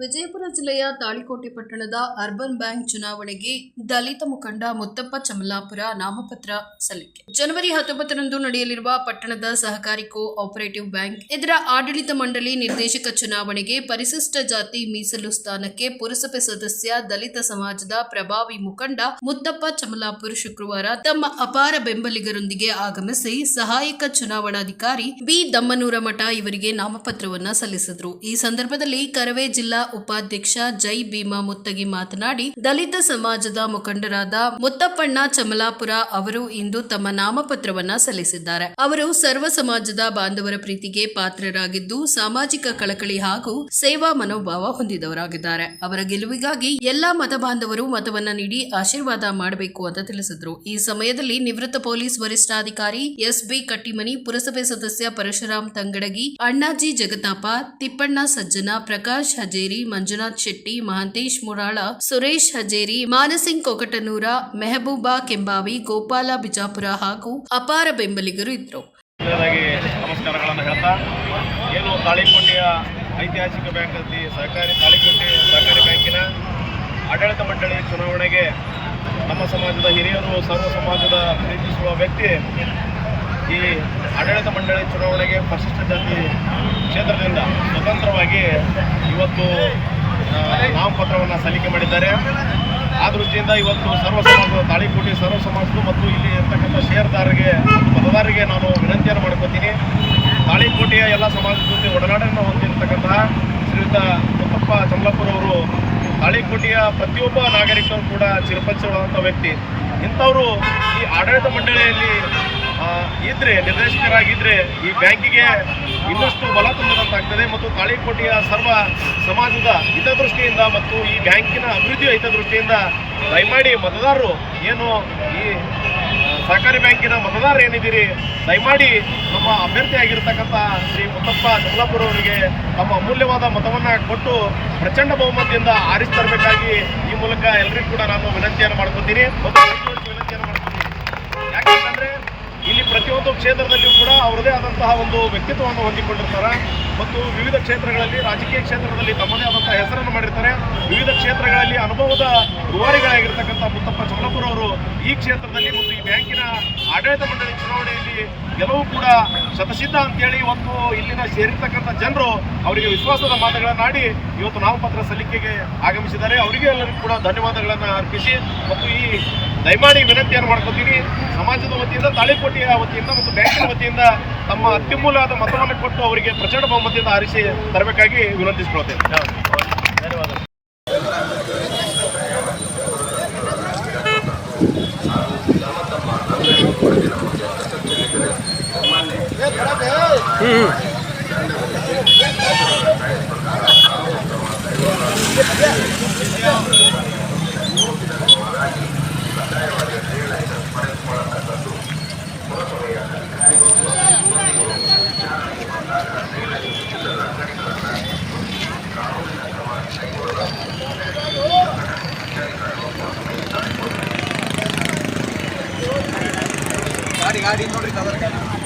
ವಿಜಯಪುರ ಜಿಲ್ಲೆಯ ತಾಳಿಕೋಟೆ ಪಟ್ಟಣದ urban bank ಚುನಾವಣೆಗೆ ದಲಿತ ಮುಖಂಡ ಮುತ್ತಪ್ಪ ಚಮಲಾಪುರ ನಾಮಪತ್ರ ಸಲ್ಲಿಕೆ. ಜನವರಿ ಹತ್ತೊಂಬತ್ತರಂದು ನಡೆಯಲಿರುವ ಪಟ್ಟಣದ ಸಹಕಾರಿ ಕೋ ಆಪರೇಟಿವ್ ಬ್ಯಾಂಕ್ ಇದರ ಆಡಳಿತ ಮಂಡಳಿ ನಿರ್ದೇಶಕ ಚುನಾವಣೆಗೆ ಪರಿಶಿಷ್ಟ ಜಾತಿ ಮೀಸಲು ಸ್ಥಾನಕ್ಕೆ ಪುರಸಭೆ ಸದಸ್ಯ ದಲಿತ ಸಮಾಜದ ಪ್ರಭಾವಿ ಮುಖಂಡ ಮುತ್ತಪ್ಪ ಚಮಲಾಪುರ್ ಶುಕ್ರವಾರ ತಮ್ಮ ಅಪಾರ ಬೆಂಬಲಿಗರೊಂದಿಗೆ ಆಗಮಿಸಿ ಸಹಾಯಕ ಚುನಾವಣಾಧಿಕಾರಿ ಬಿ ದಮ್ಮನೂರ ಮಠ ಇವರಿಗೆ ನಾಮಪತ್ರವನ್ನು ಸಲ್ಲಿಸಿದ್ರು. ಈ ಸಂದರ್ಭದಲ್ಲಿ ಕರವೇ ಜಿಲ್ಲಾ ಉಪಾಧ್ಯಕ್ಷ ಜೈ ಭೀಮಾ ಮುತ್ತಗಿ ಮಾತನಾಡಿ, ದಲಿತ ಸಮಾಜದ ಮುಖಂಡರಾದ ಮುತ್ತಪ್ಪಣ್ಣ ಚಮಲಾಪುರ ಅವರು ಇಂದು ತಮ್ಮ ನಾಮಪತ್ರವನ್ನ ಸಲ್ಲಿಸಿದ್ದಾರೆ. ಅವರು ಸರ್ವ ಸಮಾಜದ ಬಾಂಧವರ ಪ್ರೀತಿಗೆ ಪಾತ್ರರಾಗಿದ್ದು, ಸಾಮಾಜಿಕ ಕಳಕಳಿ ಹಾಗೂ ಸೇವಾ ಮನೋಭಾವ ಹೊಂದಿದವರಾಗಿದ್ದಾರೆ. ಅವರ ಗೆಲುವಿಗಾಗಿ ಎಲ್ಲಾ ಮತ ಬಾಂಧವರು ಮತವನ್ನ ನೀಡಿ ಆಶೀರ್ವಾದ ಮಾಡಬೇಕು ಅಂತ ತಿಳಿಸಿದ್ರು. ಈ ಸಮಯದಲ್ಲಿ ನಿವೃತ್ತ ಪೊಲೀಸ್ ವರಿಷ್ಠಾಧಿಕಾರಿ ಎಸ್ ಬಿ ಕಟ್ಟಿಮನಿ, ಪುರಸಭೆ ಸದಸ್ಯ ಪರಶುರಾಮ್ ತಂಗಡಗಿ, ಅಣ್ಣಾಜಿ ಜಗತಾಪ, ತಿಪ್ಪಣ್ಣ ಸಜ್ಜನ, ಪ್ರಕಾಶ್ ಹಜೇರಿ ಮಂಜುನಾಥ್ ಶೆಟ್ಟಿ, ಮಹಾಂತೇಶ್ ಮುರಾಳ, ಸುರೇಶ್ ಹಜೇರಿ, ಮಾನಸಿಂಗ್ ಕೊಕಟನೂರ, ಮೆಹಬೂಬಾ ಕೆಂಬಾವಿ, ಗೋಪಾಲ ಬಿಜಾಪುರ ಹಾಗೂ ಅಪಾರ ಬೆಂಬಲಿಗರು ಇದ್ರು ನಮಸ್ಕಾರಗಳನ್ನು ಐತಿಹಾಸಿಕ ಬ್ಯಾಂಕಲ್ಲಿ ಸಹಕಾರಿ ತಾಳಿಕೋಟೆ ಸಹಕಾರಿ ಬ್ಯಾಂಕಿನ ಆಡಳಿತ ಮಂಡಳಿ ಚುನಾವಣೆಗೆ ನಮ್ಮ ಸಮಾಜದ ಹಿರಿಯರು, ಸರ್ವ ಸಮಾಜದ ಪ್ರೀತಿಸುವ ವ್ಯಕ್ತಿ ಈ ಆಡಳಿತ ಮಂಡಳಿ ಚುನಾವಣೆಗೆ ಪರಿಶಿಷ್ಟ ಜಾತಿ ಕ್ಷೇತ್ರದಿಂದ ಸ್ವತಂತ್ರವಾಗಿ ಇವತ್ತು ನಾಮಪತ್ರವನ್ನು ಸಲ್ಲಿಕೆ ಮಾಡಿದ್ದಾರೆ. ಆ ದೃಷ್ಟಿಯಿಂದ ಇವತ್ತು ಸರ್ವ ಸಮಾಜ ತಾಳಿಕೋಟಿ, ಸರ್ವ ಸಮಾಜದ ಮತ್ತು ಇಲ್ಲಿ ಇರ್ತಕ್ಕಂಥ ಷೇರ್ದಾರರಿಗೆ, ಮತದಾರರಿಗೆ ನಾನು ವಿನಂತಿಯನ್ನು ಮಾಡ್ಕೋತೀನಿ. ತಾಳಿಕೋಟೆಯ ಎಲ್ಲ ಸಮಾಜದ ಜೊತೆ ಒಡನಾಟವನ್ನು ಹೊಂದಿರತಕ್ಕಂತಹ ಶ್ರೀಯುತ ಮುತ್ತಪ್ಪ ಚಮಲಾಪುರ ಅವರು ತಾಳಿಕೋಟೆಯ ಪ್ರತಿಯೊಬ್ಬ ನಾಗರಿಕರು ಕೂಡ ಚಿರಪರಿಚಿತವಾದಂಥ ವ್ಯಕ್ತಿ. ಇಂಥವರು ಈ ಆಡಳಿತ ಮಂಡಳಿಯಲ್ಲಿ ಇದ್ರೆ ನಿರ್ದೇಶಕರಾಗಿದ್ದರೆ ಈ ಬ್ಯಾಂಕಿಗೆ ಇನ್ನಷ್ಟು ಬಲ ತುಂಬದಂತಾಗ್ತದೆ ಮತ್ತು ತಾಳಿಕೋಟೆಯ ಸರ್ವ ಸಮಾಜದ ಹಿತದೃಷ್ಟಿಯಿಂದ ಮತ್ತು ಈ ಬ್ಯಾಂಕಿನ ಅಭಿವೃದ್ಧಿಯ ಹಿತದೃಷ್ಟಿಯಿಂದ ದಯಮಾಡಿ ಮತದಾರರು ಏನು ಈ ಸಹಕಾರಿ ಬ್ಯಾಂಕಿನ ಮತದಾರರು ಏನಿದ್ದೀರಿ, ದಯಮಾಡಿ ನಮ್ಮ ಅಭ್ಯರ್ಥಿ ಆಗಿರ್ತಕ್ಕಂಥ ಶ್ರೀ ಮುತ್ತಪ್ಪ ಚಮಲಾಪುರ ಅವರಿಗೆ ತಮ್ಮ ಅಮೂಲ್ಯವಾದ ಮತವನ್ನು ಕೊಟ್ಟು ಪ್ರಚಂಡ ಬಹುಮತದಿಂದ ಆರಿಸಿ ತರಬೇಕಾಗಿ ಈ ಮೂಲಕ ಎಲ್ಲರಿಗೂ ಕೂಡ ನಾನು ವಿನಂತಿಯನ್ನು ಮಾಡ್ಕೊತೀನಿ. ವಿನಂತಿಯನ್ನು ಇಲ್ಲಿ ಪ್ರತಿಯೊಂದು ಕ್ಷೇತ್ರದಲ್ಲಿಯೂ ಕೂಡ ಅವರದೇ ಆದಂತಹ ಒಂದು ವ್ಯಕ್ತಿತ್ವವನ್ನು ಹೊಂದಿಕೊಂಡಿರ್ತಾರೆ. ಮತ್ತು ವಿವಿಧ ಕ್ಷೇತ್ರಗಳಲ್ಲಿ, ರಾಜಕೀಯ ಕ್ಷೇತ್ರದಲ್ಲಿ ತಮ್ಮದೇ ಆದಂತಹ ಹೆಸರನ್ನು ಮಾಡಿರ್ತಾರೆ. ವಿವಿಧ ಕ್ಷೇತ್ರಗಳಲ್ಲಿ ಅನುಭವದ ರೂವಾರಿಗಳಾಗಿರ್ತಕ್ಕಂಥ ಮುತ್ತಪ್ಪ ಚಮಲಪುರ ಅವರು ಈ ಕ್ಷೇತ್ರದಲ್ಲಿ ಮತ್ತು ಈ ಬ್ಯಾಂಕಿನ ಆಡಳಿತ ಮಂಡಳಿ ಚುನಾವಣೆಯಲ್ಲಿ ಗೆಲುವು ಕೂಡ ಶತಸಿದ್ಧ ಅಂತೇಳಿ ಇವತ್ತು ಇಲ್ಲಿನ ಸೇರಿರ್ತಕ್ಕಂಥ ಜನರು ಅವರಿಗೆ ವಿಶ್ವಾಸದ ಮಾತುಗಳನ್ನಾಡಿ ಇವತ್ತು ನಾಮಪತ್ರ ಸಲ್ಲಿಕೆಗೆ ಆಗಮಿಸಿದ್ದಾರೆ. ಅವರಿಗೆ ಎಲ್ಲರಿಗೂ ಕೂಡ ಧನ್ಯವಾದಗಳನ್ನು ಅರ್ಪಿಸಿ ಮತ್ತು ಈ ದಯಮಾಡಿ ವಿನಂತಿಯನ್ನು ಮಾಡ್ಕೊತೀನಿ. ಸಮಾಜದ ವತಿಯಿಂದ, ತಾಳಿಕೋಟೆಯ ವತಿಯಿಂದ ಮತ್ತು ಬ್ಯಾಂಕಿನ ವತಿಯಿಂದ ತಮ್ಮ ಅತ್ಯಮೂಲ್ಯವಾದ ಮತವನ್ನು ಕೊಟ್ಟು ಅವರಿಗೆ ಪ್ರಚಂಡ ಬಹುಮತದಿಂದ ಆರಿಸಿ ತರಬೇಕಾಗಿ ವಿನಂತಿಸಿಕೊಳ್ತೇನೆ. ಧನ್ಯವಾದ ಗಾಡಿ ಗಾಡಿ ನೋಡ್ರಿ ತಗೋರಿ